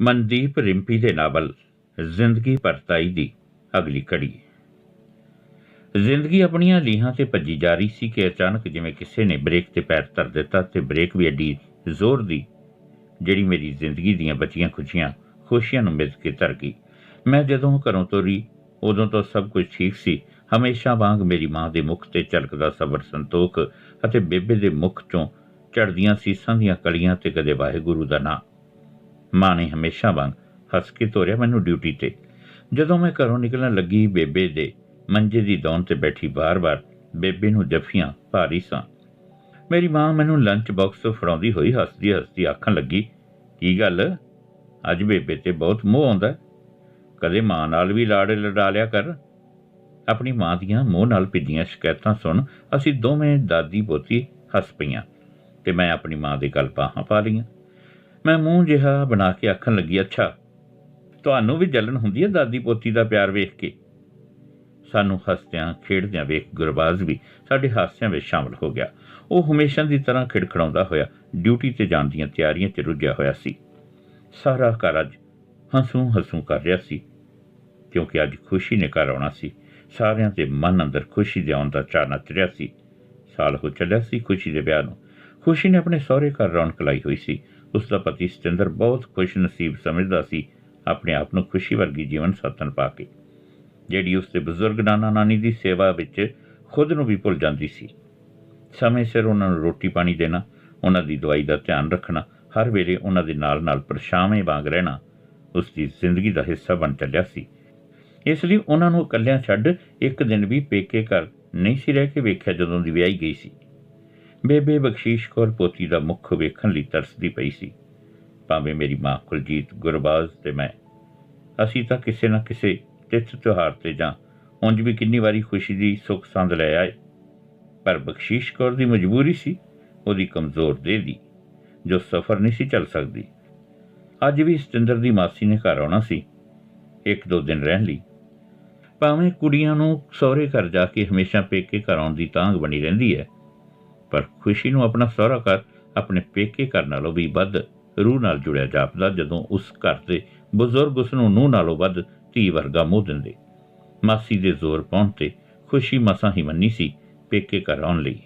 ਮਨਦੀਪ ਰਿੰਪੀ ਦੇ ਨਾਵਲ, ਜ਼ਿੰਦਗੀ ਪਰਤਾਈ ਦੀ ਅਗਲੀ ਕੜੀ ਜ਼ਿੰਦਗੀ ਆਪਣੀਆਂ ਲੀਹਾਂ ਤੇ ਭੱਜੀ ਜਾ ਰਹੀ ਸੀ ਕਿ ਅਚਾਨਕ ਜਿਵੇਂ ਕਿਸੇ ਨੇ ਬ੍ਰੇਕ ਤੇ ਪੈਰ ਧਰ ਦਿੱਤਾ ਤੇ ਬ੍ਰੇਕ ਵੀ ਐਡੀ ਜ਼ੋਰ ਦੀ, ਜਿਹੜੀ ਮੇਰੀ ਜ਼ਿੰਦਗੀ ਦੀਆਂ ਬਚੀਆਂ ਖੁਸ਼ੀਆਂ ਖੁਸ਼ੀਆਂ ਨੂੰ ਮਿਲ ਕੇ ਤਰ ਗਈ। ਮੈਂ ਜਦੋਂ ਘਰੋਂ ਤੁਰੀ, ਉਦੋਂ ਤੋਂ ਸਭ ਕੁਝ ਠੀਕ ਸੀ। ਹਮੇਸ਼ਾ ਵਾਂਗ ਮੇਰੀ ਮਾਂ ਦੇ ਮੁਖ ਤੇ ਝਲਕਦਾ ਸਬਰ ਸੰਤੋਖ ਅਤੇ ਬੇਬੇ ਦੇ ਮੁਖ ਚੋਂ ਚੜਦੀਆਂ ਸੀਸਾਂ ਦੀਆਂ ਕਲੀਆਂ ਤੇ ਕਦੇ ਵਾਹਿਗੁਰੂ ਦਾ ਨਾਮ ਮਾਂ ਨੇ ਹਮੇਸ਼ਾ ਵਾਂਗ ਹੱਸ ਕੇ ਤੋਰਿਆ ਮੈਨੂੰ ਡਿਊਟੀ ਤੇ। ਜਦੋਂ ਮੈਂ ਘਰੋਂ ਨਿਕਲਣ ਲੱਗੀ ਬੇਬੇ ਦੇ ਮੰਜੇ ਦੀ ਦੌਣ ਤੇ ਬੈਠੀ ਬਾਰ-ਬਾਰ ਬੇਬੇ ਨੂੰ ਜੱਫੀਆਂ ਭਾਰੀ ਸਾਂ। ਮੇਰੀ ਮਾਂ ਮੈਨੂੰ ਲੰਚ ਬਾਕਸ ਫੜਾਉਂਦੀ ਹੋਈ ਹੱਸਦੀ ਹੱਸਦੀ ਆਖਣ ਲੱਗੀ, ਕੀ ਗੱਲ? ਅੱਜ ਬੇਬੇ ਤੇ ਬਹੁਤ ਮੋਹ ਆਉਂਦਾ। ਕਦੇ ਮਾਂ ਨਾਲ ਵੀ ਲਾੜੇ ਲੜਾ ਲਿਆ ਕਰ। ਆਪਣੀ ਮਾਂ ਦੀਆਂ ਮੋਹ ਨਾਲ ਭਿੱਜੀਆਂ ਸ਼ਿਕਾਇਤਾਂ ਸੁਣ ਅਸੀਂ ਦੋਵੇਂ ਦਾਦੀ ਪੋਤੀ ਹੱਸ ਪਈਆਂ ਤੇ ਮੈਂ ਆਪਣੀ ਮਾਂ ਦੇ ਗਲ ਬਾਹਾਂ ਪਾ ਲਈਆਂ। ਮੈਂ ਮੂੰਹ ਜਿਹਾ ਬਣਾ ਕੇ ਆਖਣ ਲੱਗੀ, ਅੱਛਾ, ਤੁਹਾਨੂੰ ਵੀ ਜਲਨ ਹੁੰਦੀ ਹੈ ਦਾਦੀ ਪੋਤੀ ਦਾ ਪਿਆਰ ਵੇਖ ਕੇ? ਸਾਨੂੰ ਹੱਸਦਿਆਂ ਖੇਡਦਿਆਂ ਵੇਖ ਗੁਰਬਾਜ਼ ਵੀ ਸਾਡੇ ਹਾਸਿਆਂ ਵਿੱਚ ਸ਼ਾਮਲ ਹੋ ਗਿਆ। ਉਹ ਹਮੇਸ਼ਾ ਦੀ ਤਰ੍ਹਾਂ ਖਿੜਖੜਾਉਂਦਾ ਹੋਇਆ, ਡਿਊਟੀ ਤੇ ਜਾਣ ਦੀਆਂ ਤਿਆਰੀਆਂ 'ਚ ਰੁੱਝਿਆ ਹੋਇਆ ਸੀ। ਸਾਰਾ ਘਰ ਅੱਜ ਹੰਸੂ ਹੰਸੂ ਕਰ ਰਿਹਾ ਸੀ, ਕਿਉਂਕਿ ਅੱਜ ਖੁਸ਼ੀ ਨੇ ਘਰ ਆਉਣਾ ਸੀ। ਸਾਰਿਆਂ ਦੇ ਮਨ ਅੰਦਰ ਖੁਸ਼ੀ ਦੇ ਆਉਣ ਦਾ ਚਾਅ ਨੱਚ ਰਿਹਾ ਸੀ। ਸਾਲ ਹੋ ਚੱਲਿਆ ਸੀ ਖੁਸ਼ੀ ਦੇ ਵਿਆਹ ਨੂੰ। ਖੁਸ਼ੀ ਨੇ ਆਪਣੇ ਸਹੁਰੇ ਘਰ ਰੌਣਕ ਲਾਈ ਹੋਈ ਸੀ। ਉਸ ਦਾ ਪਤੀ ਸਤਿੰਦਰ ਬਹੁਤ ਖੁਸ਼ ਨਸੀਬ ਸਮਝਦਾ ਸੀ, ਆਪਣੇ ਆਪ ਨੂੰ ਖੁਸ਼ੀ ਵਰਗੀ ਜੀਵਨ ਸਾਥਣ ਪਾ ਕੇ। ਜਿਹੜੀ ਉਸ ਦੇ ਬਜ਼ੁਰਗ ਨਾਨਾ ਨਾਨੀ ਦੀ ਸੇਵਾ ਵਿੱਚ ਖੁਦ ਨੂੰ ਵੀ ਭੁੱਲ ਜਾਂਦੀ ਸੀ। ਸਮੇਂ ਸਿਰ ਉਹਨਾਂ ਨੂੰ ਰੋਟੀ ਪਾਣੀ ਦੇਣਾ, ਉਹਨਾਂ ਦੀ ਦਵਾਈ ਦਾ ਧਿਆਨ ਰੱਖਣਾ, ਹਰ ਵੇਲੇ ਉਹਨਾਂ ਦੇ ਨਾਲ-ਨਾਲ ਪਰਛਾਵੇਂ ਵਾਂਗ ਰਹਿਣਾ ਉਸ ਦੀ ਜ਼ਿੰਦਗੀ ਦਾ ਹਿੱਸਾ ਬਣ ਚੱਲਿਆ ਸੀ। ਇਸ ਲਈ ਉਹਨਾਂ ਨੂੰ ਇਕੱਲਿਆਂ ਛੱਡ ਇੱਕ ਦਿਨ ਵੀ ਪੇਕੇ ਘਰ ਨਹੀਂ ਸੀ ਰਹਿ ਕੇ ਵੇਖਿਆ ਜਦੋਂ ਦੀ ਵਿਆਹੀ ਗਈ ਸੀ। ਬੇਬੇ ਬਖਸ਼ੀਸ਼ ਕੌਰ ਪੋਤੀ ਦਾ ਮੁੱਖ ਵੇਖਣ ਲਈ ਤਰਸਦੀ ਪਈ ਸੀ। ਭਾਵੇਂ ਮੇਰੀ ਮਾਂ ਕੁਲਜੀਤ ਗੁਰਬਾਜ਼ ਤੇ ਮੈਂ, ਅਸੀਂ ਤਾਂ ਕਿਸੇ ਨਾ ਕਿਸੇ ਤਿਥ ਤਿਉਹਾਰ ਤੇ ਜਾਂ ਉਂਝ ਵੀ ਕਿੰਨੀ ਵਾਰੀ ਖੁਸ਼ੀ ਦੀ ਸੁੱਖ ਸੰਦ ਲੈ ਆਏ। ਪਰ ਬਖਸ਼ੀਸ਼ ਕੌਰ ਦੀ ਮਜਬੂਰੀ ਸੀ, ਉਹਦੀ ਕਮਜ਼ੋਰ ਦੇਹ ਦੀ, ਜੋ ਸਫ਼ਰ ਨਹੀਂ ਸੀ ਚੱਲ ਸਕਦੀ। ਅੱਜ ਵੀ ਸਤਿੰਦਰ ਦੀ ਮਾਸੀ ਨੇ ਘਰ ਆਉਣਾ ਸੀ, ਇੱਕ ਦੋ ਦਿਨ ਰਹਿਣ ਲਈ। ਭਾਵੇਂ ਕੁੜੀਆਂ ਨੂੰ ਸਹੁਰੇ ਘਰ ਜਾ ਕੇ ਹਮੇਸ਼ਾ ਪੇਕੇ ਘਰ ਆਉਣ ਦੀ ਤਾਂਘ ਬਣੀ ਰਹਿੰਦੀ ਹੈ ਪਰ ਖੁਸ਼ੀ ਨੂੰ ਆਪਣਾ ਸਹੁਰਾ ਘਰ ਆਪਣੇ ਪੇਕੇ ਘਰ ਨਾਲੋਂ ਵੀ ਵੱਧ ਰੂਹ ਨਾਲ ਜੁੜਿਆ ਜਾਪਦਾ ਜਦੋਂ ਉਸ ਘਰ ਦੇ ਬਜ਼ੁਰਗ ਉਸ ਨੂੰ ਨੂੰਹ ਨਾਲੋਂ ਵੱਧ ਧੀ ਵਰਗਾ ਮੋਹ ਦਿੰਦੇ। ਮਾਸੀ ਦੇ ਜ਼ੋਰ ਪਾਉਣ ਤੇ ਖੁਸ਼ੀ ਮਸਾਂ ਹੀ ਮੰਨੀ ਸੀ ਪੇਕੇ ਘਰ ਆਉਣ ਲਈ।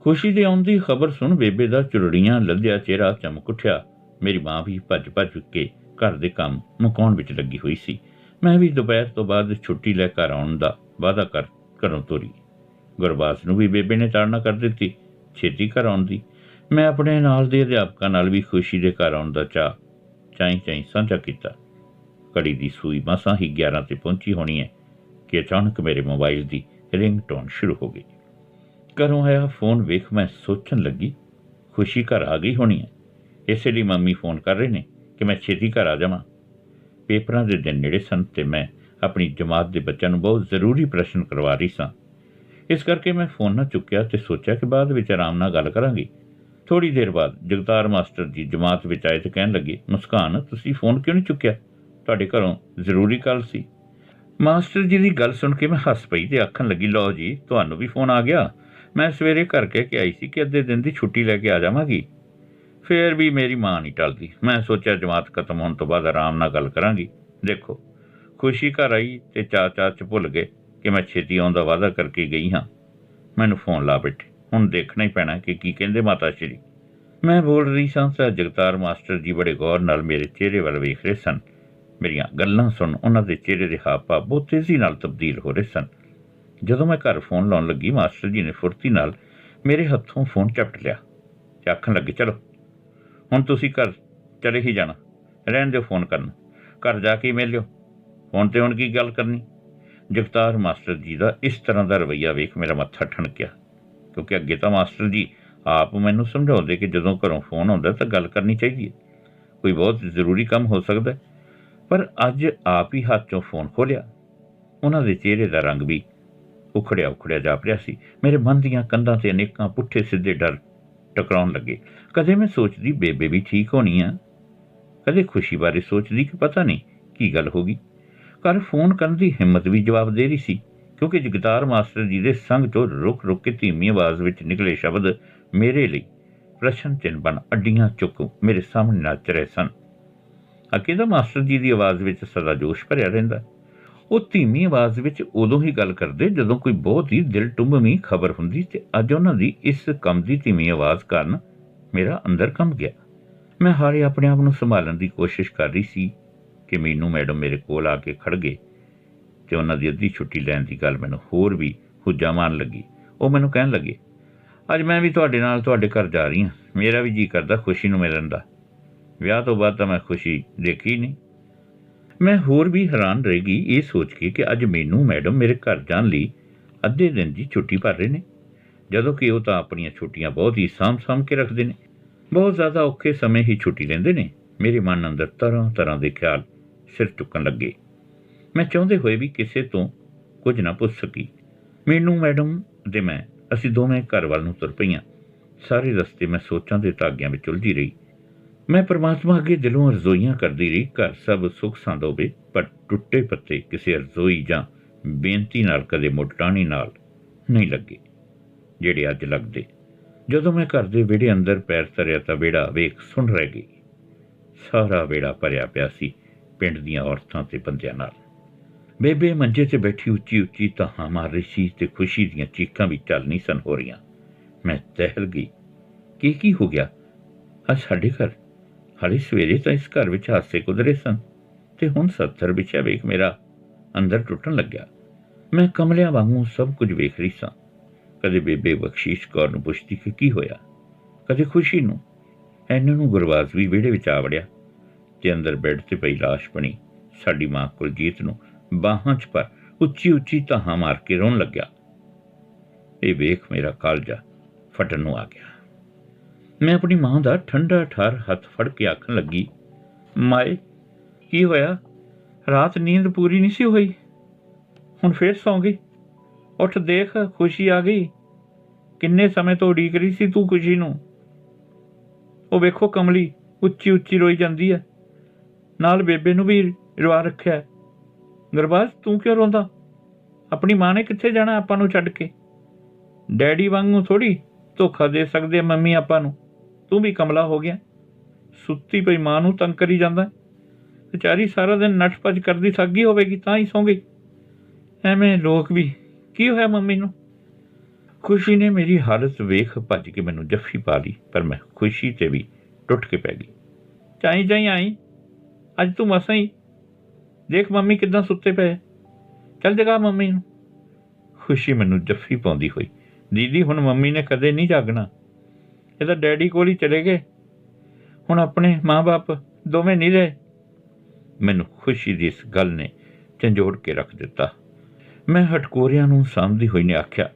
ਖੁਸ਼ੀ ਦੇ ਆਉਣ ਦੀ ਖਬਰ ਸੁਣ ਬੇਬੇ ਦਾ ਚੁਰੜੀਆਂ ਲੱਦਿਆ ਚਿਹਰਾ ਚਮਕ ਉੱਠਿਆ। ਮੇਰੀ ਮਾਂ ਵੀ ਭੱਜ ਭੱਜ ਕੇ ਘਰ ਦੇ ਕੰਮ ਮੁਕਾਉਣ ਵਿੱਚ ਲੱਗੀ ਹੋਈ ਸੀ। ਮੈਂ ਵੀ ਦੁਪਹਿਰ ਤੋਂ ਬਾਅਦ ਛੁੱਟੀ ਲੈ ਘਰ ਆਉਣ ਦਾ ਵਾਅਦਾ ਕਰ, ਘਰੋਂ ਤੋਰੀ। ਗੁਰਬਾਸ ਨੂੰ ਵੀ ਬੇਬੇ ਨੇ ਤਾੜਨਾ ਕਰ ਦਿੱਤੀ। ਛੇਤੀ ਘਰ ਆਉਣ ਦੀ। ਮੈਂ ਆਪਣੇ ਨਾਲ ਦੇ ਅਧਿਆਪਕਾਂ ਨਾਲ ਵੀ ਖੁਸ਼ੀ ਦੇ ਘਰ ਆਉਣ ਦਾ ਚਾਹ ਚਾਈ ਚਾਈ ਸਾਂਝਾ ਕੀਤਾ। ਘੜੀ ਦੀ ਸੂਈ ਮਸਾਂ ਹੀ 11 ਤੇ ਪਹੁੰਚੀ ਹੋਣੀ ਹੈ ਕਿ ਅਚਾਨਕ ਮੇਰੇ ਮੋਬਾਈਲ ਦੀ ਰਿੰਗਟੋਨ ਸ਼ੁਰੂ ਹੋ ਗਈ। ਘਰੋਂ ਆਇਆ ਫੋਨ ਵੇਖ ਮੈਂ ਸੋਚਣ ਲੱਗੀ, ਖੁਸ਼ੀ ਘਰ ਆ ਗਈ ਹੋਣੀ ਹੈ। ਇਸੇ ਲਈ ਮੰਮੀ ਫੋਨ ਕਰ ਰਹੇ ਨੇ ਕਿ ਮੈਂ ਛੇਤੀ ਘਰ ਆ ਜਾਵਾਂ। ਪੇਪਰਾਂ ਦੇ ਦਿਨ ਨੇੜੇ ਸਨ ਤੇ ਮੈਂ ਆਪਣੀ ਜਮਾਤ ਦੇ ਬੱਚਿਆਂ ਨੂੰ ਬਹੁਤ ਜ਼ਰੂਰੀ ਪ੍ਰਸ਼ਨ ਕਰਵਾ ਰਹੀ ਸਾਂ। ਇਸ ਕਰਕੇ ਮੈਂ ਫੋਨ ਨਾ ਚੁੱਕਿਆ ਤੇ ਸੋਚਿਆ ਕਿ ਬਾਅਦ ਵਿੱਚ ਆਰਾਮ ਨਾਲ ਗੱਲ ਕਰਾਂਗੀ। ਥੋੜੀ ਦੇਰ ਬਾਅਦ ਜਗਤਾਰ ਮਾਸਟਰ ਜੀ ਜਮਾਤ ਵਿੱਚ ਆਏ ਤੇ ਕਹਿਣ ਲੱਗੇ, ਮੁਸਕਾਨ, ਤੁਸੀਂ ਫੋਨ ਕਿਉਂ ਨਹੀਂ ਚੁੱਕਿਆ? ਤੁਹਾਡੇ ਘਰੋਂ ਜ਼ਰੂਰੀ ਗੱਲ ਸੀ। ਮਾਸਟਰ ਜੀ ਦੀ ਗੱਲ ਸੁਣ ਕੇ ਮੈਂ ਹੱਸ ਪਈ ਤੇ ਆਖਣ ਲੱਗੀ, ਲਓ ਜੀ, ਤੁਹਾਨੂੰ ਵੀ ਫੋਨ ਆ ਗਿਆ। ਮੈਂ ਸਵੇਰੇ ਘਰ ਕਹਿ ਕੇ ਆਈ ਸੀ ਕਿ ਅੱਧੇ ਦਿਨ ਦੀ ਛੁੱਟੀ ਲੈ ਕੇ ਆ ਜਾਵਾਂਗੀ। ਫੇਰ ਵੀ ਮੇਰੀ ਮਾਂ ਨਹੀਂ ਟਲਦੀ। ਮੈਂ ਸੋਚਿਆ ਜਮਾਤ ਖਤਮ ਹੋਣ ਤੋਂ ਬਾਅਦ ਆਰਾਮ ਨਾਲ ਗੱਲ ਕਰਾਂਗੀ। ਦੇਖੋ, ਖੁਸ਼ੀ ਘਰ ਆਈ ਤੇ ਚਾਚਾ ਚ ਭੁੱਲ ਗਏ। ਕਿ ਮੈਂ ਛੇਤੀ ਆਉਣ ਦਾ ਵਾਅਦਾ ਕਰਕੇ ਗਈ ਹਾਂ। ਮੈਨੂੰ ਫੋਨ ਲਾ ਬੈਠੇ। ਹੁਣ ਦੇਖਣਾ ਹੀ ਪੈਣਾ ਕਿ ਕੀ ਕਹਿੰਦੇ ਮਾਤਾ ਸ਼੍ਰੀ। ਮੈਂ ਬੋਲ ਰਹੀ ਸਾਂ ਤਾਂ ਜਗਤਾਰ ਮਾਸਟਰ ਜੀ ਬੜੇ ਗੌਰ ਨਾਲ ਮੇਰੇ ਚਿਹਰੇ ਵੱਲ ਵੇਖ ਰਹੇ ਸਨ। ਮੇਰੀਆਂ ਗੱਲਾਂ ਸੁਣ ਉਹਨਾਂ ਦੇ ਚਿਹਰੇ ਦੇ ਹਾਵ-ਭਾਵ ਬਹੁਤ ਤੇਜ਼ੀ ਨਾਲ ਤਬਦੀਲ ਹੋ ਰਹੇ ਸਨ। ਜਦੋਂ ਮੈਂ ਘਰ ਫੋਨ ਲਾਉਣ ਲੱਗੀ, ਮਾਸਟਰ ਜੀ ਨੇ ਫੁਰਤੀ ਨਾਲ ਮੇਰੇ ਹੱਥੋਂ ਫੋਨ ਝਪਟ ਲਿਆ। ਤੇ ਆਖਣ ਲੱਗੇ, ਚਲੋ, ਹੁਣ ਤੁਸੀਂ ਘਰ ਚਲੇ ਹੀ ਜਾਣਾ। ਰਹਿਣ ਦਿਓ ਫੋਨ ਕਰਨ। ਘਰ ਜਾ ਕੇ ਮਿਲ ਲਿਓ। ਫੋਨ ਤੇ ਹੁਣ ਕੀ ਗੱਲ ਕਰਨੀ? ਜਗਤਾਰ ਮਾਸਟਰ ਜੀ ਦਾ ਇਸ ਤਰ੍ਹਾਂ ਦਾ ਰਵਈਆ ਵੇਖ ਮੇਰਾ ਮੱਥਾ ਠਣਕਿਆ। ਕਿਉਂਕਿ ਅੱਗੇ ਤਾਂ ਮਾਸਟਰ ਜੀ ਆਪ ਮੈਨੂੰ ਸਮਝਾਉਂਦੇ ਕਿ ਜਦੋਂ ਘਰੋਂ ਫੋਨ ਆਉਂਦਾ ਤਾਂ ਗੱਲ ਕਰਨੀ ਚਾਹੀਦੀ ਹੈ। ਕੋਈ ਬਹੁਤ ਜ਼ਰੂਰੀ ਕੰਮ ਹੋ ਸਕਦਾ ਪਰ ਅੱਜ ਆਪ ਹੀ ਹੱਥ 'ਚੋਂ ਫੋਨ ਖੋਲਿਆ ਉਹਨਾਂ ਦੇ ਚਿਹਰੇ ਦਾ ਰੰਗ ਵੀ ਉਖੜਿਆ ਉਖੜਿਆ ਜਾਪ ਰਿਹਾ ਸੀ। ਮੇਰੇ ਮਨ ਦੀਆਂ ਕੰਧਾਂ ਤੇ ਅਨੇਕਾਂ ਪੁੱਠੇ ਸਿੱਧੇ ਡਰ ਟਕਰਾਉਣ ਲੱਗੇ। ਕਦੇ ਮੈਂ ਸੋਚਦੀ ਬੇਬੇ ਵੀ ਠੀਕ ਹੋਣੀ ਆ। ਕਦੇ ਖੁਸ਼ੀ ਬਾਰੇ ਸੋਚਦੀ ਕਿ ਪਤਾ ਨਹੀਂ ਕੀ ਗੱਲ ਹੋ ਗਈ। ਘਰ ਫੋਨ ਕਰਨ ਦੀ ਹਿੰਮਤ ਵੀ ਜਵਾਬ ਦੇ ਰਹੀ ਸੀ, ਕਿਉਂਕਿ ਜਗਤਾਰ ਮਾਸਟਰ ਜੀ ਦੇ ਸੰਗ ਤੋਂ ਰੁਕ ਰੁਕ ਕੇ ਧੀਮੀ ਆਵਾਜ਼ ਵਿੱਚ ਨਿਕਲੇ ਸ਼ਬਦ ਮੇਰੇ ਲਈ ਪ੍ਰਸ਼ਨ ਚਿੰਨ ਬਣ ਅੱਡੀਆਂ ਚੁੱਕ ਮੇਰੇ ਸਾਹਮਣੇ ਨੱਚ ਰਹੇ ਸਨ। ਅਕੇ ਦਾ ਮਾਸਟਰ ਜੀ ਦੀ ਆਵਾਜ਼ ਵਿੱਚ ਸਦਾ ਜੋਸ਼ ਭਰਿਆ ਰਹਿੰਦਾ। ਉਹ ਧੀਮੀ ਆਵਾਜ਼ ਵਿੱਚ ਉਦੋਂ ਹੀ ਗੱਲ ਕਰਦੇ ਜਦੋਂ ਕੋਈ ਬਹੁਤ ਹੀ ਦਿਲ ਟੁੰਬਵੀਂ ਖਬਰ ਹੁੰਦੀ ਤੇ ਅੱਜ ਉਹਨਾਂ ਦੀ ਇਸ ਕੰਮ ਦੀ ਧੀਮੀ ਆਵਾਜ਼ ਕਾਰਨ ਮੇਰਾ ਅੰਦਰ ਕੰਬ ਗਿਆ। ਮੈਂ ਹਾਰੇ ਆਪਣੇ ਆਪ ਨੂੰ ਸੰਭਾਲਣ ਦੀ ਕੋਸ਼ਿਸ਼ ਕਰ ਰਹੀ ਸੀ। ਕਿ ਮੈਨੂੰ ਮੈਡਮ ਮੇਰੇ ਕੋਲ ਆ ਕੇ ਖੜ ਗਏ ਤੇ ਉਹਨਾਂ ਦੀ ਅੱਧੀ ਛੁੱਟੀ ਲੈਣ ਦੀ ਗੱਲ ਮੈਨੂੰ ਹੋਰ ਵੀ ਹੁੱਜਾ ਮਾਰਨ ਲੱਗੀ। ਉਹ ਮੈਨੂੰ ਕਹਿਣ ਲੱਗੇ, ਅੱਜ ਮੈਂ ਵੀ ਤੁਹਾਡੇ ਨਾਲ ਤੁਹਾਡੇ ਘਰ ਜਾ ਰਹੀ ਹਾਂ। ਮੇਰਾ ਵੀ ਜੀ ਕਰਦਾ ਖੁਸ਼ੀ ਨੂੰ ਮਿਲਣ ਦਾ। ਵਿਆਹ ਤੋਂ ਬਾਅਦ ਤਾਂ ਮੈਂ ਖੁਸ਼ੀ ਦੇਖੀ ਨਹੀਂ। ਮੈਂ ਹੋਰ ਵੀ ਹੈਰਾਨ ਰਹਿ ਗਈ ਇਹ ਸੋਚ ਕੇ ਕਿ ਅੱਜ ਮੈਨੂੰ ਮੈਡਮ ਮੇਰੇ ਘਰ ਜਾਣ ਲਈ ਅੱਧੇ ਦਿਨ ਦੀ ਛੁੱਟੀ ਭਰ ਰਹੇ ਨੇ। ਜਦੋਂ ਕਿ ਉਹ ਤਾਂ ਆਪਣੀਆਂ ਛੁੱਟੀਆਂ ਬਹੁਤ ਹੀ ਸਾਂਭ-ਸਾਂਭ ਕੇ ਰੱਖਦੇ ਨੇ। ਬਹੁਤ ਜ਼ਿਆਦਾ ਔਖੇ ਸਮੇਂ ਹੀ ਛੁੱਟੀ ਲੈਂਦੇ ਨੇ। ਮੇਰੇ ਮਨ ਅੰਦਰ ਤਰ੍ਹਾਂ ਤਰ੍ਹਾਂ ਦੇ ਖਿਆਲ ਸਿਰ ਚੁੱਕਣ ਲੱਗੇ। ਮੈਂ ਚਾਹੁੰਦੇ ਹੋਏ ਵੀ ਕਿਸੇ ਤੋਂ ਕੁਝ ਨਾ ਪੁੱਛ ਸਕੀ। ਮੈਨੂੰ, ਮੈਡਮ ਤੇ ਮੈਂ, ਅਸੀਂ ਦੋਵੇਂ ਘਰ ਵੱਲ ਨੂੰ ਤੁਰ ਪਈਆਂ। ਸਾਰੇ ਰਸਤੇ ਮੈਂ ਸੋਚਾਂ ਦੇ ਧਾਗਿਆਂ ਵਿੱਚ ਉਲਝੀ ਰਹੀ। ਮੈਂ ਪਰਮਾਤਮਾ ਅੱਗੇ ਦਿਲੋਂ ਅਰਜ਼ੋਈਆਂ ਕਰਦੀ ਰਹੀ, ਘਰ ਸਭ ਸੁੱਖ ਸੰਦ ਹੋਵੇ, ਪਰ ਟੁੱਟੇ ਪੱਤੇ ਕਿਸੇ ਅਰਜ਼ੋਈ ਜਾਂ ਬੇਨਤੀ ਨਾਲ ਕਦੇ ਮੁੱਟਾਣੀ ਨਾਲ ਨਹੀਂ ਲੱਗੇ, ਜਿਹੜੇ ਅੱਜ ਲੱਗਦੇ। ਜਦੋਂ ਮੈਂ ਘਰ ਦੇ ਵਿਹੜੇ ਅੰਦਰ ਪੈਰ ਧਰਿਆ ਤਾਂ ਵਿਹੜਾ ਵੇਖ ਸੁਣ ਰਹਿ ਗਈ। ਸਾਰਾ ਵਿਹੜਾ ਭਰਿਆ ਪਿਆ ਸੀ। ਪਿੰਡ ਦੀਆਂ ਔਰਤਾਂ ਤੇ ਬੰਦਿਆਂ ਨਾਲ। ਬੇਬੇ ਮੰਜੇ ਤੇ ਬੈਠੀ ਉੱਚੀ ਉੱਚੀ ਤਾਹਾਂ ਮਾਰ ਰਹੀ ਸੀ ਤੇ ਖੁਸ਼ੀ ਦੀਆਂ ਚੀਕਾਂ ਵੀ ਚੱਲ ਨਹੀਂ ਸਨ ਹੋ ਰਹੀਆਂ। ਮੈਂ ਤਹਿਲ ਗਈ। ਕੀ ਕੀ ਹੋ ਗਿਆ? ਅੱਜ ਸਾਡੇ ਘਰ? ਹਾਲੇ ਸਵੇਰੇ ਤਾਂ ਇਸ ਘਰ ਵਿੱਚ ਹਾਸੇ ਕੁਦਰੇ ਸਨ ਤੇ ਹੁਣ ਸੱਤਰ ਵਿਚਿਆ ਵੇਖ ਮੇਰਾ ਅੰਦਰ ਟੁੱਟਣ ਲੱਗਿਆ। ਮੈਂ ਕਮਲਿਆਂ ਵਾਂਗੂ ਸਭ ਕੁਝ ਵੇਖ ਰਹੀ ਸਾਂ। ਕਦੇ ਬੇਬੇ ਬਖਸ਼ੀਸ਼ ਕੌਰ ਨੂੰ ਪੁੱਛਦੀ ਕਿ ਕੀ ਹੋਇਆ? ਕਦੇ ਖੁਸ਼ੀ ਨੂੰ? ਇਹਨਾਂ ਨੂੰ ਗੁਰਵਾਜ਼ ਵੀ ਵਿਹੜੇ ਵਿੱਚ ਆ ਵੜਿਆ। ਤੇ ਅੰਦਰ ਬੈੱਡ ਤੇ ਪਈ ਲਾਸ਼ ਬਣੀ। ਸਾਡੀ ਮਾਂ ਕੁਲਜੀਤ ਨੂੰ ਬਾਹਾਂ 'ਚ ਪਰ ਉੱਚੀ ਉੱਚੀ ਤਾਹਾਂ ਮਾਰ ਕੇ ਰੋਣ ਲੱਗਿਆ। ਇਹ ਵੇਖ ਮੇਰਾ ਕਾਲਜਾ ਫਟਣ ਨੂੰ ਆ ਗਿਆ। ਮੈਂ ਆਪਣੀ ਮਾਂ ਦਾ ਠੰਡਾ ਠਾਰ ਹੱਥ ਫੜ ਕੇ ਆਖਣ ਲੱਗੀ, ਮਾਏ, ਕੀ ਹੋਇਆ? ਰਾਤ ਨੀਂਦ ਪੂਰੀ ਨਹੀਂ ਸੀ ਹੋਈ? ਹੁਣ ਫੇਰ ਸੌਂ ਗਈ? ਉੱਠ ਦੇਖ, ਖੁਸ਼ੀ ਆ ਗਈ? ਕਿੰਨੇ ਸਮੇਂ ਤੋਂ ਉਡੀਕ ਰਹੀ ਸੀ ਤੂੰ ਖੁਸ਼ੀ ਨੂੰ? ਉਹ ਵੇਖੋ ਕਮਲੀ ਉੱਚੀ ਉੱਚੀ ਰੋਈ ਜਾਂਦੀ ਹੈ। ਨਾਲ ਬੇਬੇ ਨੂੰ ਵੀ ਰਵਾ ਰੱਖਿਆ ਹੈ। ਤੂੰ ਕਿਉਂ ਰੋਂਦਾ? ਆਪਣੀ ਮਾਂ ਨੇ ਕਿੱਥੇ ਜਾਣਾ ਆਪਾਂ ਨੂੰ ਛੱਡ ਕੇ? ਡੈਡੀ ਵਾਂਗੂ ਥੋੜੀ ਧੋਖਾ ਦੇ ਸਕਦੇ ਮੰਮੀ ਆਪਾਂ ਨੂੰ। ਤੂੰ ਵੀ ਕਮਲਾ ਹੋ ਗਿਆ। ਸੁੱਤੀ ਪਈ ਮਾਂ ਨੂੰ ਤੰਗ ਕਰੀ ਜਾਂਦਾ ਵਿਚਾਰੀ ਸਾਰਾ ਦਿਨ ਨੱਠ ਭੱਜ ਕਰਦੀ ਥੱਕ ਹੋਵੇਗੀ, ਤਾਂ ਹੀ ਸੌਂ ਗਈ। ਐਵੇਂ ਲੋਕ ਵੀ ਕੀ ਹੋਇਆ ਮੰਮੀ ਨੂੰ? ਖੁਸ਼ੀ ਨੇ ਮੇਰੀ ਹਾਲਤ ਵੇਖ ਭੱਜ ਕੇ ਮੈਨੂੰ ਜੱਫੀ ਪਾ ਲਈ, ਪਰ ਮੈਂ ਖੁਸ਼ੀ ਤੇ ਵੀ ਟੁੱਟ ਕੇ ਪੈ ਗਈ। ਚਾਈ ਚਾਈ ਆਈ ਅੱਜ ਤੂੰ ਮਸਾਂ ਹੀ। ਦੇਖ ਮੰਮੀ ਕਿਦਾਂ ਸੁੱਤੇ ਪਏ। ਚੱਲ ਜਗਾ ਮੰਮੀ ਨੂੰ। ਖੁਸ਼ੀ ਮੈਨੂੰ ਜੱਫੀ ਪਾਉਂਦੀ ਹੋਈ। ਦੀਦੀ, ਹੁਣ ਮੰਮੀ ਨੇ ਕਦੇ ਨਹੀਂ ਜਾਗਣਾ। ਇਹ ਡੈਡੀ ਕੋਲ ਹੀ ਚਲੇ ਗਏ। ਹੁਣ ਆਪਣੇ ਮਾਪੇ ਦੋਵੇਂ ਨਹੀਂ ਰਹੇ। ਮੈਨੂੰ ਖੁਸ਼ੀ ਦੀ ਇਸ ਗੱਲ ਨੇ ਝੰਜੋੜ ਕੇ ਰੱਖ ਦਿੱਤਾ। ਮੈਂ ਹਟਕੋਰਿਆਂ ਨੂੰ ਸਾਂਭਦੀ ਹੋਈ ਨੇ ਆਖਿਆ,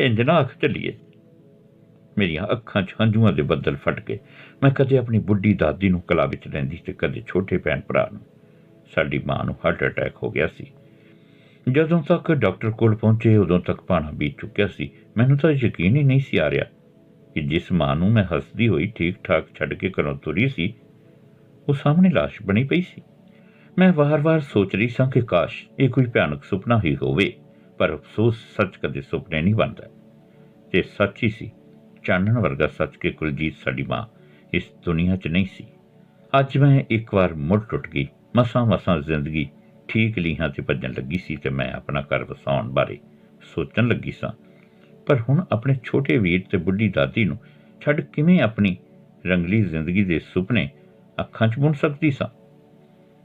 ਇੰਜ ਨਾ ਅੱਖ ਚੱਲੀਏ ਮੇਰੀਆਂ ਅੱਖਾਂ 'ਚ ਹੰਝੂਆਂ ਦੇ ਬੱਦਲ ਫਟ ਗਏ। ਮੈਂ ਕਦੇ ਆਪਣੀ ਬੁੱਢੀ ਦਾਦੀ ਨੂੰ ਕਲਾ ਵਿੱਚ ਲੈਂਦੀ ਤੇ ਕਦੇ ਛੋਟੇ ਭੈਣ ਭਰਾ ਨੂੰ। ਸਾਡੀ ਮਾਂ ਨੂੰ ਹਾਰਟ ਅਟੈਕ ਹੋ ਗਿਆ ਸੀ। ਜਦੋਂ ਤੱਕ ਡਾਕਟਰ ਕੋਲ ਪਹੁੰਚੇ, ਉਦੋਂ ਤੱਕ ਪਾਣਾ ਬੀਤ ਚੁੱਕਿਆ ਸੀ। ਮੈਨੂੰ ਤਾਂ ਯਕੀਨ ਹੀ ਨਹੀਂ ਸੀ ਆ ਰਿਹਾ ਕਿ ਜਿਸ ਮਾਂ ਨੂੰ ਮੈਂ ਹੱਸਦੀ ਹੋਈ ਠੀਕ ਠਾਕ ਛੱਡ ਕੇ ਘਰੋਂ ਤੁਰੀ ਸੀ, ਉਹ ਸਾਹਮਣੇ ਲਾਸ਼ ਬਣੀ ਪਈ ਸੀ। ਮੈਂ ਵਾਰ-ਵਾਰ ਸੋਚ ਰਹੀ ਸਾਂ ਕਿ ਕਾਸ਼ ਇਹ ਕੋਈ ਭਿਆਨਕ ਸੁਪਨਾ ਹੀ ਹੋਵੇ, ਪਰ ਅਫਸੋਸ ਸੱਚ ਕਦੇ ਸੁਪਨੇ ਨਹੀਂ ਬਣਦਾ। ਤੇ ਸੱਚ ਹੀ ਸੀ। ਚਾਨਣ ਵਰਗਾ ਸੱਚ ਕੇ ਕੁਲਜੀਤ ਸਾਡੀ ਮਾਂ ਇਸ ਦੁਨੀਆ 'ਚ ਨਹੀਂ ਸੀ। ਅੱਜ ਮੈਂ ਇੱਕ ਵਾਰ ਮੁੜ ਟੁੱਟ ਗਈ। ਮਸਾਂ ਮਸਾਂ ਜ਼ਿੰਦਗੀ ਠੀਕ ਲੀਹਾਂ ਤੇ ਭੱਜਣ ਲੱਗੀ ਸੀ ਤੇ ਮੈਂ ਆਪਣਾ ਘਰ ਵਸਾਉਣ ਬਾਰੇ ਸੋਚਣ ਲੱਗੀ ਸਾਂ। ਪਰ ਹੁਣ ਆਪਣੇ ਛੋਟੇ ਵੀਰ ਤੇ ਬੁੱਢੀ ਦਾਦੀ ਨੂੰ ਛੱਡ ਕਿਵੇਂ ਆਪਣੀ ਰੰਗਲੀ ਜ਼ਿੰਦਗੀ ਦੇ ਸੁਪਨੇ ਅੱਖਾਂ 'ਚ ਬੁਣ ਸਕਦੀ ਸਾਂ?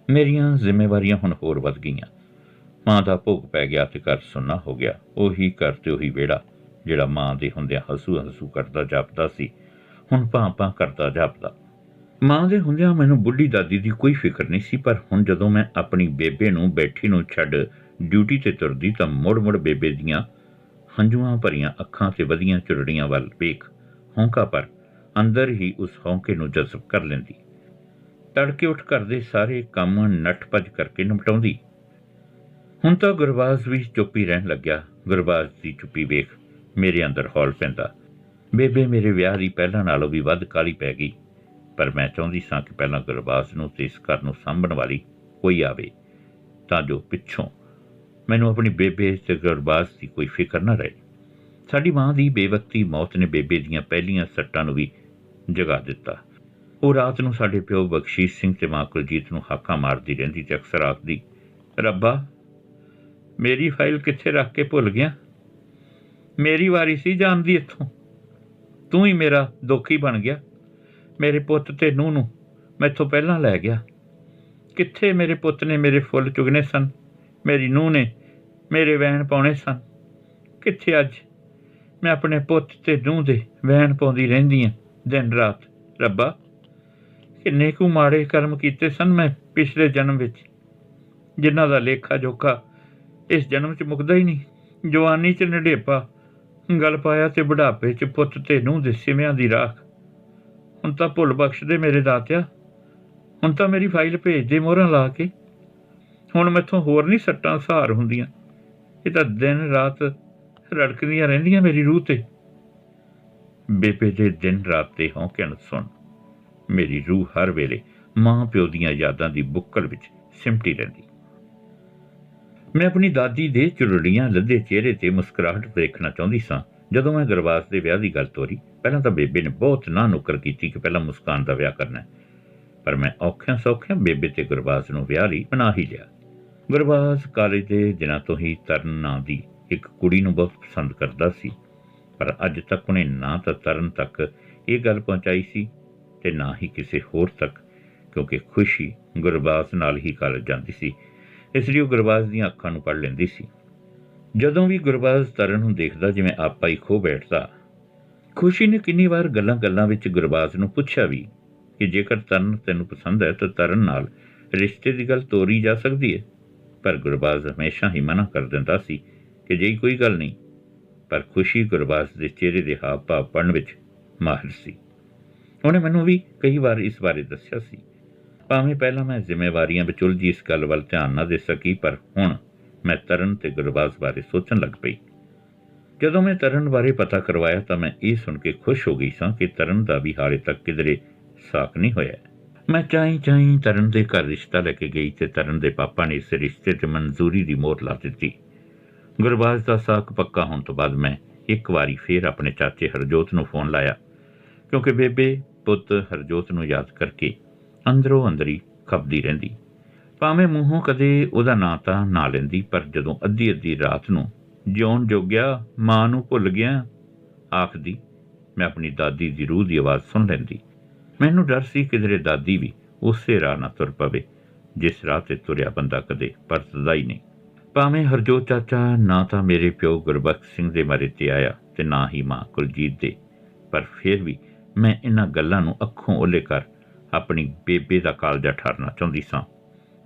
ਮੇਰੀਆਂ ਜ਼ਿੰਮੇਵਾਰੀਆਂ ਹੁਣ ਹੋਰ ਵੱਧ ਗਈਆਂ। ਮਾਂ ਦਾ ਭੋਗ ਪੈ ਗਿਆ ਤੇ ਘਰ ਸੁੰਨਾ ਹੋ ਗਿਆ। ਉਹੀ ਘਰ ਤੇ ਉਹੀ ਵਿਹੜਾ, ਜਿਹੜਾ ਮਾਂ ਦੇ ਹੁੰਦਿਆਂ ਹਸੂ ਹਸੂ ਕਰਦਾ ਜਾਪਦਾ ਸੀ। ਹੁਣ ਭਾਂ ਭਾਂ ਕਰਦਾ ਜਾਪਦਾ। ਮਾਂ ਦੇ ਹੁੰਦਿਆਂ ਮੈਨੂੰ ਬੁੱਢੀ ਦਾਦੀ ਦੀ ਕੋਈ ਫਿਕਰ ਨਹੀਂ ਸੀ, ਪਰ ਹੁਣ ਜਦੋਂ ਮੈਂ ਆਪਣੀ ਬੇਬੇ ਨੂੰ ਬੈਠੀ ਨੂੰ ਛੱਡ ਡਿਊਟੀ ਤੇ ਤੁਰਦੀ ਤਾਂ ਮੁੜ-ਮੁੜ ਬੇਬੇ ਦੀਆਂ ਹੰਝੂਆਂ ਭਰੀਆਂ ਅੱਖਾਂ ਤੇ ਵਧੀਆਂ ਚੁਰੜੀਆਂ ਵੱਲ ਵੇਖ, ਹੌਂਕਾ ਪਰ ਅੰਦਰ ਹੀ ਉਸ ਹੌਂਕੇ ਨੂੰ ਜਜ਼ਬ ਕਰ ਲੈਂਦੀ। ਤੜਕੇ ਉੱਠ ਕਰਦੇ ਸਾਰੇ ਕੰਮ ਨੱਠ ਭੱਜ ਕਰਕੇ ਨਿਪਟਾਉਂਦੀ। ਹੁਣ ਤਾਂ ਗੁਰਬਾਜ਼ ਵੀ ਚੁੱਪੀ ਰਹਿਣ ਲੱਗਿਆ। ਗੁਰਬਾਜ਼ ਦੀ ਚੁੱਪੀ ਵੇਖ ਮੇਰੇ ਅੰਦਰ ਹੌਲ ਪੈਂਦਾ। ਬੇਬੇ ਮੇਰੇ ਵਿਆਹ ਦੀ ਪਹਿਲਾਂ ਨਾਲੋਂ ਵੀ ਵੱਧ ਕਾਲੀ ਪੈ ਗਈ। ਪਰ ਮੈਂ ਚਾਹੁੰਦੀ ਸਾਂ ਕਿ ਪਹਿਲਾਂ ਗੁਰਬਾਜ਼ ਨੂੰ ਤੇ ਇਸ ਘਰ ਨੂੰ ਸਾਂਭਣ ਵਾਲੀ ਕੋਈ ਆਵੇ। ਤਾਂ ਜੋ ਪਿੱਛੋਂ ਮੈਨੂੰ ਆਪਣੀ ਬੇਬੇ ਤੇ ਗੁਰਬਾਜ਼ ਦੀ ਕੋਈ ਫਿਕਰ ਨਾ ਰਹੇ। ਸਾਡੀ ਮਾਂ ਦੀ ਬੇਵਕਤੀ ਮੌਤ ਨੇ ਬੇਬੇ ਦੀਆਂ ਪਹਿਲੀਆਂ ਸੱਟਾਂ ਨੂੰ ਵੀ ਜਗਾ ਦਿੱਤਾ। ਉਹ ਰਾਤ ਨੂੰ ਸਾਡੇ ਪਿਓ ਬਖਸ਼ੀਸ਼ ਸਿੰਘ ਤੇ ਮਾਂ ਕੁਲਜੀਤ ਨੂੰ ਹਾਕਾਂ ਮਾਰਦੀ ਰਹਿੰਦੀ ਤੇ ਅਕਸਰ ਆਖਦੀ, ਰੱਬਾ, ਮੇਰੀ ਫਾਈਲ ਕਿੱਥੇ ਰੱਖ ਕੇ ਭੁੱਲ ਗਿਆ? ਮੇਰੀ ਵਾਰੀ ਸੀ ਜਾਣਦੀ ਇੱਥੋਂ? ਤੂੰ ਹੀ ਮੇਰਾ ਦੁਖੀ ਬਣ ਗਿਆ। ਮੇਰੇ ਪੁੱਤ ਤੇ ਨੂੰਹ ਨੂੰ ਮੈਥੋਂ ਪਹਿਲਾਂ ਲੈ ਗਿਆ। ਕਿੱਥੇ ਮੇਰੇ ਪੁੱਤ ਨੇ ਮੇਰੇ ਫੁੱਲ ਚੁਗਨੇ ਸਨ? ਮੇਰੀ ਨੂੰਹ ਨੇ ਮੇਰੇ ਵਹਿਣ ਪਾਉਣੇ ਸਨ? ਕਿੱਥੇ ਅੱਜ ਮੈਂ ਆਪਣੇ ਪੁੱਤ ਤੇ ਨੂੰਹ ਦੇ ਵਹਿਣ ਪਾਉਂਦੀ ਰਹਿੰਦੀ ਹਾਂ ਦਿਨ ਰਾਤ? ਰੱਬਾ, ਕਿੰਨੇ ਕੁ ਮਾੜੇ ਕਰਮ ਕੀਤੇ ਸਨ ਮੈਂ ਪਿਛਲੇ ਜਨਮ ਵਿੱਚ, ਜਿਨ੍ਹਾਂ ਦਾ ਲੇਖਾ ਜੋਖਾ ਇਸ ਜਨਮ 'ਚ ਮੁੱਕਦਾ ਹੀ ਨਹੀਂ। ਜਵਾਨੀ 'ਚ ਨੜੇਪਾ ਗਲ ਪਾਇਆ ਤੇ ਬੁਢਾਪੇ 'ਚ ਪੁੱਤ ਤੇ ਨੂੰਹ ਦੇ ਸਿਵਿਆਂ ਦੀ ਰਾਖ। ਹੁਣ ਤਾਂ ਭੁੱਲ ਬਖਸ਼ ਦੇ ਮੇਰੇ ਦਾਤਿਆ। ਹੁਣ ਤਾਂ ਮੇਰੀ ਫਾਈਲ ਭੇਜ ਦੇ ਮੋਹਰਾਂ ਲਾ ਕੇ। ਹੁਣ ਮੈਥੋਂ ਹੋਰ ਨਹੀਂ ਸੱਟਾਂ ਸਹਾਰ ਹੁੰਦੀਆਂ। ਇਹ ਤਾਂ ਦਿਨ ਰਾਤ ਰੜਕਦੀਆਂ ਰਹਿੰਦੀਆਂ ਮੇਰੀ ਰੂਹ ਤੇ। ਬੇਪੇ ਦੇ ਦਿਨ ਰਾਤ ਤੇ ਹੌਂਕਣ ਸੁਣ। ਮੇਰੀ ਰੂਹ ਹਰ ਵੇਲੇ ਮਾਂ ਪਿਓ ਦੀਆਂ ਯਾਦਾਂ ਦੀ ਬੁੱਕਲ ਵਿੱਚ ਸਿਮਟੀ ਰਹਿੰਦੀ। ਮੈਂ ਆਪਣੀ ਦਾਦੀ ਦੇ ਚੁਰੜੀਆਂ ਲੱਦੇ ਚਿਹਰੇ ਤੇ ਮੁਸਕਰਾਹਟ ਦੇਖਣਾ ਚਾਹੁੰਦੀ ਸਾਂ। ਜਦੋਂ ਮੈਂ ਗਰਵਾਸ ਦੇ ਵਿਆਹ ਦੀ ਗੱਲ ਤੋਰੀ, ਪਹਿਲਾਂ ਤਾਂ ਬੇਬੇ ਨੇ ਬਹੁਤ ਨਾ ਨੁਕਰ ਕੀਤੀ ਕਿ ਪਹਿਲਾਂ ਮੁਸਕਾਨ ਦਾ ਵਿਆਹ ਕਰਨਾ ਪਰ ਮੈਂ ਔਖਿਆਂ ਸੌਖਿਆਂ ਬੇਬੇ ਤੇ ਗੁਰਬਾਜ਼ ਨੂੰ ਵਿਆਹ ਲਈ ਬਣਾ ਹੀ ਲਿਆ। ਗੁਰਬਾਜ਼ ਕਾਲਜ ਦੇ ਦਿਨਾਂ ਤੋਂ ਹੀ ਤਰਨ ਨਾਂ ਦੀ ਇੱਕ ਕੁੜੀ ਨੂੰ ਬਹੁਤ ਪਸੰਦ ਕਰਦਾ ਸੀ। ਪਰ ਅੱਜ ਤੱਕ ਉਹਨੇ ਨਾ ਤਾਂ ਤਰਨ ਤੱਕ ਇਹ ਗੱਲ ਪਹੁੰਚਾਈ ਸੀ ਤੇ ਨਾ ਹੀ ਕਿਸੇ ਹੋਰ ਤੱਕ, ਕਿਉਂਕਿ ਖੁਸ਼ੀ ਗੁਰਬਾਜ਼ ਨਾਲ ਹੀ ਕਾਲਜ ਜਾਂਦੀ ਸੀ। ਇਸ ਲਈ ਉਹ ਗੁਰਬਾਜ਼ ਦੀਆਂ ਅੱਖਾਂ ਨੂੰ ਪੜ ਲੈਂਦੀ ਸੀ। ਜਦੋਂ ਵੀ ਗੁਰਬਾਜ਼ ਤਰਨ ਨੂੰ ਦੇਖਦਾ, ਜਿਵੇਂ ਆਪਾ ਹੀ ਖੋ ਬੈਠਦਾ, ਖੁਸ਼ੀ ਨੇ ਕਿੰਨੀ ਵਾਰ ਗੱਲਾਂ-ਗੱਲਾਂ ਵਿੱਚ ਗੁਰਬਾਜ਼ ਨੂੰ ਪੁੱਛਿਆ ਵੀ ਕਿ ਜੇਕਰ ਤਰਨ ਤੈਨੂੰ ਪਸੰਦ ਹੈ, ਤਾਂ ਤਰਨ ਨਾਲ ਰਿਸ਼ਤੇ ਦੀ ਗੱਲ ਤੋਰੀ ਜਾ ਸਕਦੀ ਹੈ। ਪਰ ਗੁਰਬਾਜ਼ ਹਮੇਸ਼ਾ ਹੀ ਮਨਾ ਕਰ ਦਿੰਦਾ ਸੀ ਕਿ ਜੇ ਕੋਈ ਗੱਲ ਨਹੀਂ, ਪਰ ਖੁਸ਼ੀ ਗੁਰਬਾਜ਼ ਦੇ ਚਿਹਰੇ ਦੇ ਹਾਵ ਭਾਵ ਪੜਨ ਵਿੱਚ ਮਾਹਿਰ ਸੀ। ਉਹਨੇ ਮੈਨੂੰ ਵੀ ਕਈ ਵਾਰ ਇਸ ਬਾਰੇ ਦੱਸਿਆ ਸੀ ਭਾਵੇਂ ਪਹਿਲਾਂ ਮੈਂ ਜ਼ਿੰਮੇਵਾਰੀਆਂ ਵਿੱਚ ਉਲਝੀ ਇਸ ਗੱਲ ਵੱਲ ਧਿਆਨ ਨਾ ਦੇ ਸਕੀ, ਪਰ ਹੁਣ ਮੈਂ ਤਰਨ ਤੇ ਗੁਰਬਾਜ਼ ਬਾਰੇ ਸੋਚਣ ਲੱਗ ਪਈ। ਜਦੋਂ ਮੈਂ ਤਰਨ ਬਾਰੇ ਪਤਾ ਕਰਵਾਇਆ ਤਾਂ ਮੈਂ ਇਹ ਸੁਣ ਕੇ ਖੁਸ਼ ਹੋ ਗਈ ਸਾਂ ਕਿ ਤਰਨ ਦਾ ਵੀ ਹਾਲੇ ਤੱਕ ਕਿਧਰੇ ਸਾਕ ਨਹੀਂ ਹੋਇਆ ਮੈਂ ਚਾਹੀ ਚਾਹੀ ਤਰਨ ਦੇ ਘਰ ਰਿਸ਼ਤਾ ਲੈ ਕੇ ਗਈ ਤੇ ਤਰਨ ਦੇ ਪਾਪਾ ਨੇ ਇਸ ਰਿਸ਼ਤੇ ਤੇ ਮਨਜ਼ੂਰੀ ਦੀ ਮੋਹਰ ਲਾ ਦਿੱਤੀ। ਗੁਰਬਾਜ਼ ਦਾ ਸਾਕ ਪੱਕਾ ਹੋਣ ਤੋਂ ਬਾਅਦ ਮੈਂ ਇੱਕ ਵਾਰੀ ਫੇਰ ਆਪਣੇ ਚਾਚੇ ਹਰਜੋਤ ਨੂੰ ਫੋਨ ਲਾਇਆ, ਕਿਉਂਕਿ ਬੇਬੇ, ਪੁੱਤ ਹਰਜੋਤ ਨੂੰ ਯਾਦ ਕਰਕੇ ਅੰਦਰੋਂ ਅੰਦਰੀ ਖਪਦੀ ਰਹਿੰਦੀ। ਭਾਵੇਂ ਮੂੰਹੋਂ ਕਦੇ ਉਹਦਾ ਨਾਂ ਤਾਂ ਨਾ ਲੈਂਦੀ, ਪਰ ਜਦੋਂ ਅੱਧੀ ਅੱਧੀ ਰਾਤ ਨੂੰ ਜਿਉਣ ਜੋਗਿਆ, ਮਾਂ ਨੂੰ ਭੁੱਲ ਗਿਆ, ਆਖਦੀ, ਮੈਂ ਆਪਣੀ ਦਾਦੀ ਦੀ ਰੂਹ ਦੀ ਆਵਾਜ਼ ਸੁਣ ਲੈਂਦੀ। ਮੈਨੂੰ ਡਰ ਸੀ ਕਿਧਰੇ ਦਾਦੀ ਵੀ ਉਸੇ ਰਾਹ ਨਾ ਤੁਰ ਪਵੇ, ਜਿਸ ਰਾਹ ਤੇ ਤੁਰਿਆ ਬੰਦਾ ਕਦੇ ਪਰਤਦਾ ਹੀ ਨਹੀਂ। ਭਾਵੇਂ ਹਰਜੋਤ ਚਾਚਾ ਨਾ ਤਾਂ ਮੇਰੇ ਪਿਓ ਗੁਰਬਖਸ਼ ਸਿੰਘ ਦੇ ਮਰੇ ਤੇ ਆਇਆ ਤੇ ਨਾ ਹੀ ਮਾਂ ਕੁਲਜੀਤ ਦੇ, ਪਰ ਫਿਰ ਵੀ ਮੈਂ ਇਹਨਾਂ ਗੱਲਾਂ ਨੂੰ ਅੱਖੋਂ ਓਲੇ ਕਰ ਆਪਣੀ ਬੇਬੇ ਦਾ ਕਾਲਜਾ ਠਾਰਨਾ ਚਾਹੁੰਦੀ ਸਾਂ,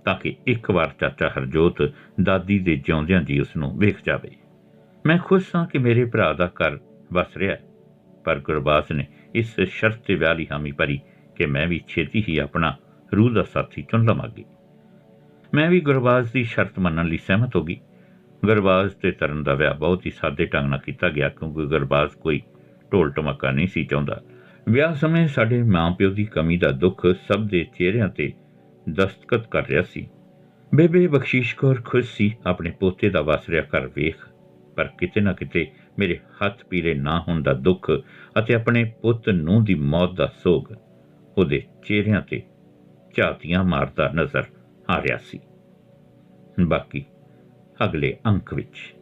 ਤਾਂ ਕਿ ਇੱਕ ਵਾਰ ਚਾਚਾ ਹਰਜੋਤ ਦਾਦੀ ਦੇ ਜਿਉਂਦਿਆਂ ਜੀ ਉਸ ਨੂੰ ਵੇਖ ਜਾਵੇ। ਮੈਂ ਖੁਸ਼ ਸਾਂ ਕਿ ਮੇਰੇ ਭਰਾ ਦਾ ਘਰ ਵਸ ਰਿਹਾ ਪਰ ਗੁਰਬਾਸ ਨੇ ਇਸ ਸ਼ਰਤ ਤੇ ਵਿਆਹ ਲਈ ਹਾਮੀ ਭਰੀ ਕਿ ਮੈਂ ਵੀ ਛੇਤੀ ਹੀ ਆਪਣਾ ਰੂਹ ਦਾ ਸਾਥੀ ਚੁਣ ਲਵਾਂਗੀ। ਮੈਂ ਵੀ ਗੁਰਬਾਜ਼ ਦੀ ਸ਼ਰਤ ਮੰਨਣ ਲਈ ਸਹਿਮਤ ਹੋ ਗਈ। ਗੁਰਬਾਜ਼ ਤੇ ਤਰਨ ਦਾ ਵਿਆਹ ਬਹੁਤ ਹੀ ਸਾਦੇ ਢੰਗ ਨਾਲ ਕੀਤਾ ਗਿਆ ਕਿਉਂਕਿ ਗੁਰਬਾਜ਼ ਕੋਈ ਢੋਲ ਟਮਕਾ ਨਹੀਂ ਸੀ ਚਾਹੁੰਦਾ। ਵਿਆਹ ਸਮੇਂ ਸਾਡੇ ਮਾਂ-ਪਿਓ ਦੀ ਕਮੀ ਦਾ ਦੁੱਖ ਸਭ ਦੇ ਚਿਹਰਿਆਂ ਤੇ ਦਸਤਖਤ ਕਰ ਰਿਹਾ ਸੀ। ਬੇਬੇ ਬਖਸ਼ੀਸ਼ ਕੌਰ ਖੁਸ਼ ਸੀ, ਆਪਣੇ ਪੋਤੇ ਦਾ ਵਸ ਰਿਹਾ ਘਰ ਵੇਖ, ਪਰ ਕਿਤੇ ਨਾ ਕਿਤੇ ਮੇਰੇ ਹੱਥ ਪੀਲੇ ਨਾ ਹੋਣ ਦਾ ਦੁੱਖ ਅਤੇ ਆਪਣੇ ਪੁੱਤ ਨੂੰ ਦੀ ਮੌਤ ਦਾ ਸੋਗ ਉਹਦੇ ਚਿਹਰਿਆਂ ਤੇ ਝਾਤੀਆਂ ਮਾਰਦਾ ਨਜ਼ਰ ਆ ਰਿਹਾ ਸੀ। ਬਾਕੀ ਅਗਲੇ ਅੰਕ ਵਿੱਚ